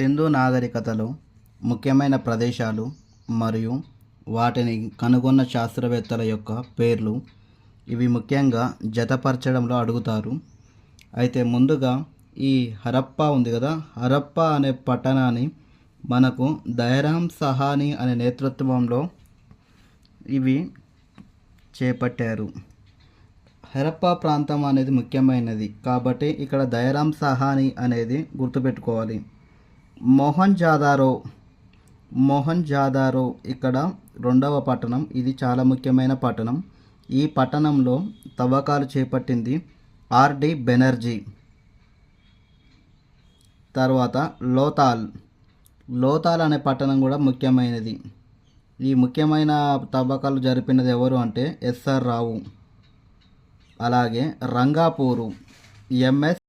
సింధు నాగరికతలో ముఖ్యమైన ప్రదేశాలు మరియు వాటిని కనుగొన్న శాస్త్రవేత్తల యొక్క పేర్లు ఇవి ముఖ్యంగా జతపరచడంలో అడుగుతారు. అయితే ముందుగా ఈ హరప్పా ఉంది కదా? హరప్పా అనే పట్టణాన్ని మనకు దయరామ్ సహాని అనే నేతృత్వంలో ఇవి చేపట్టారు. హరప్పా ప్రాంతం అనేది ముఖ్యమైనది కాబట్టి ఇక్కడ దయరామ్ సహాని అనేది గుర్తుపెట్టుకోవాలి. మోహన్ జాదారో మోహన్ జాదారో ఇక్కడ రెండవ పట్టణం. ఇది చాలా ముఖ్యమైన పట్టణం. ఈ పట్టణంలో తవ్వకాలు చేపట్టింది ఆర్డి బెనర్జీ. తర్వాత లోతాల్. లోతాల్ అనే పట్టణం కూడా ముఖ్యమైనది. ఈ ముఖ్యమైన తవ్వకాలు జరిపినది ఎవరు అంటే ఎస్ఆర్ రావు. అలాగే రంగాపూరు. ఎంఎస్